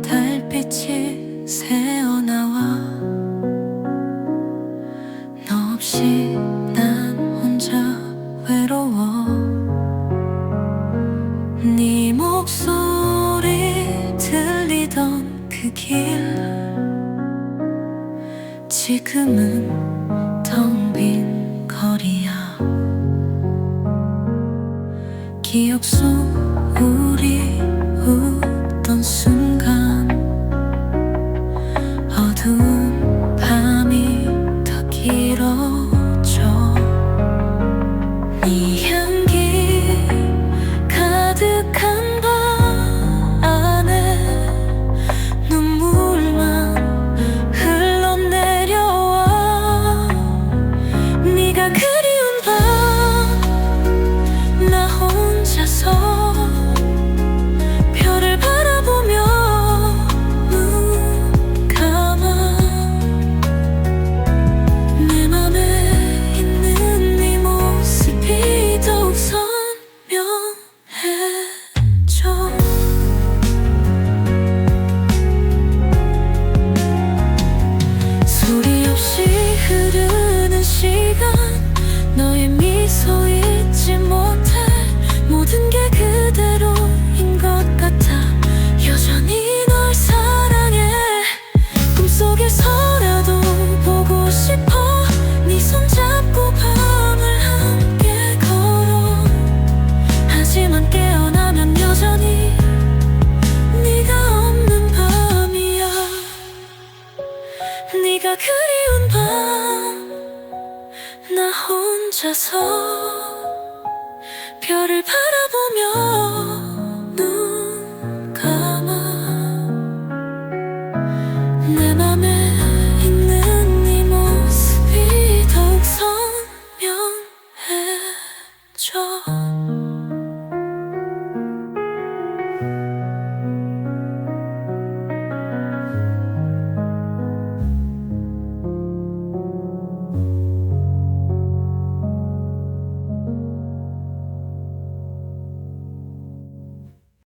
달빛이 새어나와. 너 없이 난 혼자 외로워. 네 목소리 들리던 그 길. 지금은 텅 빈 거리야. 기억 속 우리 순간 어두운 밤이 더 길어져. 네 향기 가득한 방 안에 눈물만 흘러내려와. 네가 그리 네가 그리운 밤 나 혼자서 별을 바라보며 눈 감아. 내 맘에